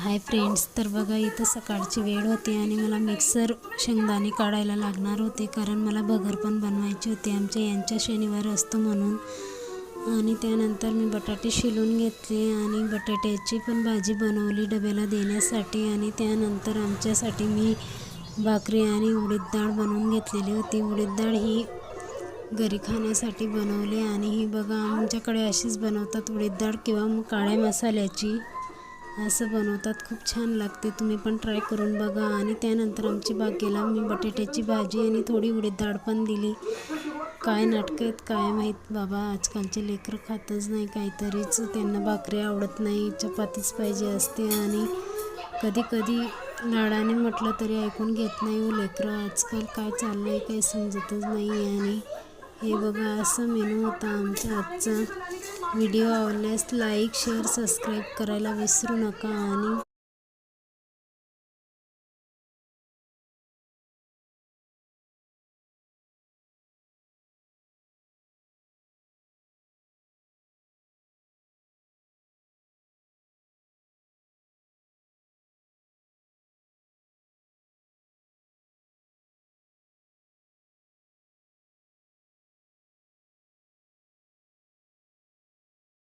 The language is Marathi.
हाय फ्रेंड्स तर बघा इथं सकाळची वेळ होती आणि मला मिक्सर शेंगदाणे काढायला लागणार होते कारण मला भगर पण बनवायची होती. आमच्या यांच्या शनिवार असतो म्हणून. आणि त्यानंतर मी बटाटे शिलून घेतले आणि बटाट्याची पण भाजी बनवली डब्याला देण्यासाठी. आणि त्यानंतर आमच्यासाठी मी भाकरी आणि उडीद डाळ बनवून घेतलेली होती. उडीद डाळ ही घरी खाण्यासाठी बनवली आणि ही बघा आमच्याकडे अशीच बनवतात उडीद डाळ किंवा मग काळ्या मसाल्याची. असं बनवतात. खूप छान लागते. तुम्ही पण ट्राय करून बघा. आणि त्यानंतर आमची बागेला मी बटाट्याची भाजी आणि थोडी उडीद डाळ पण दिली. काय नाटकं आहेत काय माहीत? बाबा आजकालचे लेकरं खातच नाही काहीतरीच. त्यांना भाकरी आवडत नाही. चपातीच पाहिजे असते. आणि कधी कधी लाडाने म्हटलं तरी ऐकून घेत नाही हो लेकरं. आजकाल काय चाललं आहे काही समजतच नाही आणि हे बघा असं मेनू होता आमचा आजचा. व्हिडिओ आवडल्यास लाईक शेअर सबस्क्राईब करायला विसरू नका आणि